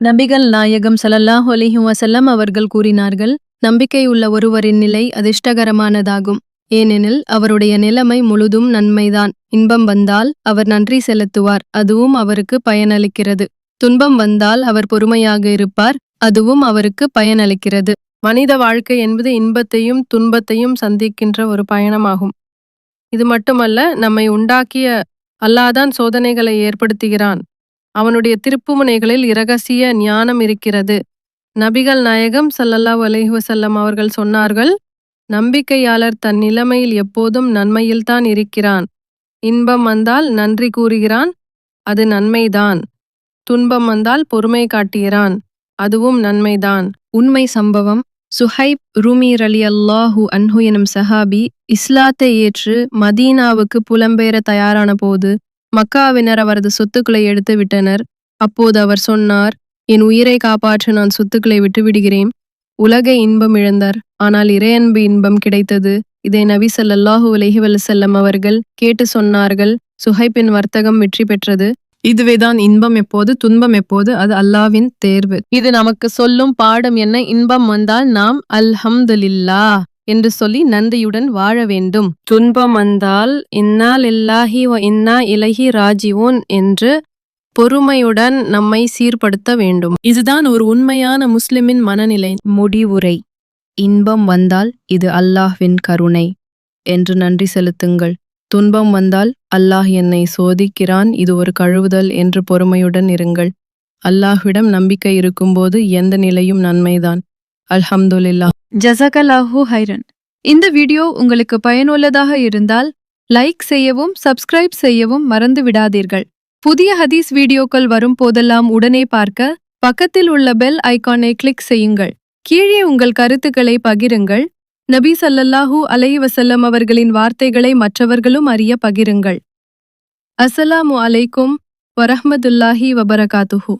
நபிகள் நாயகம் சலல்லாஹு அலைஹி வசல்லம் அவர்கள் கூறினார்கள் நம்பிக்கை உள்ள ஒருவரின் நிலை அதிர்ஷ்டகரமானதாகும். ஏனெனில் அவருடைய நிலைமை முழுதும் நன்மைதான். இன்பம் வந்தால் அவர் நன்றி செலுத்துவார் அதுவும் அவருக்கு பயனளிக்கிறது. துன்பம் வந்தால் அவர் பொறுமையாக இருப்பார் அதுவும் அவருக்கு பயனளிக்கிறது. மனித வாழ்க்கை என்பது இன்பத்தையும் துன்பத்தையும் சந்திக்கின்ற ஒரு பயணமாகும். இது மட்டுமல்ல நம்மை உண்டாக்கிய அல்லாதான் சோதனைகளை ஏற்படுத்துகிறான். அவனுடைய திருப்புமுனைகளில் இரகசிய ஞானம் இருக்கிறது. நபிகள் நாயகம் சல்லல்லாஹ் அலைஹி அவர்கள் சொன்னார்கள் நம்பிக்கையாளர் தன் நிலைமையில் எப்போதும் நன்மையில்தான் இருக்கிறான். இன்பம் வந்தால் நன்றி கூறுகிறான் அது நன்மைதான். துன்பம் வந்தால் பொறுமை காட்டுகிறான் அதுவும் நன்மைதான். உண்மை சம்பவம் சுஹைப் ரூமி அலி அல்லாஹூ அன்ஹு எனும் சஹாபி இஸ்லாத்தை ஏற்று மதீனாவுக்கு புலம்பெயர தயாரான போது மக்காவினர் அவரது சொத்துக்களை எடுத்து விட்டனர். அப்போது அவர் சொன்னார் என் உயிரை காப்பாற்ற நான் சொத்துக்களை விட்டு விடுகிறேன். உலக இன்பம் இழந்தார். ஆனால் இறையன்பு இன்பம் கிடைத்தது. இதை நபி ஸல்லல்லாஹு அலைஹி வஸல்லம் அவர்கள் கேட்டு சொன்னார்கள். சுஹைப்பின் வர்த்தகம் வெற்றி பெற்றது. இதுவேதான் இன்பம் எப்போது துன்பம் எப்போது? அது அல்லாவின் தேர்வு. இது நமக்கு சொல்லும் பாடம் என்ன? இன்பம் வந்தால் நாம் அல்ஹம்துலில்லா என்று சொல்லி நன்றியுடன் வாழ வேண்டும். துன்பம் வந்தால் இன்னா லில்லாஹி வ இன்னா இலஹி ராஜிவோன் என்று பொறுமையுடன் நம்மை சீர்படுத்த வேண்டும். இதுதான் ஒரு உண்மையான முஸ்லிமின் மனநிலை. முடிவுரை. இன்பம் வந்தால் இது அல்லாஹ்வின் கருணை என்று நன்றி செலுத்துங்கள். துன்பம் வந்தால் அல்லாஹ் என்னை சோதிக்கிறான். இது ஒரு கழுவுதல் என்று பொறுமையுடன் இருங்கள். அல்லாஹ்விடம் நம்பிக்கை இருக்கும்போது எந்த நிலையும் நன்மைதான். அல்ஹம்துலில்லாஹ். ஜசகலாஹூ ஹைரன். இந்த வீடியோ உங்களுக்கு பயனுள்ளதாக இருந்தால் லைக் செய்யவும் சப்ஸ்கிரைப் செய்யவும் மறந்து விடாதீர்கள். புதிய ஹதீஸ் வீடியோக்கள் வரும் போதெல்லாம் உடனே பார்க்க பக்கத்தில் உள்ள பெல் ஐக்கானை கிளிக் செய்யுங்கள். கீழே உங்கள் கருத்துக்களை பகிருங்கள். நபி சல்லல்லாஹூ அலை வசல்லம் அவர்களின் வார்த்தைகளை மற்றவர்களும் அறிய பகிருங்கள். அஸ்ஸலாமு அலைக்கும் வரஹமதுல்லாஹி வபரகாத்துஹு.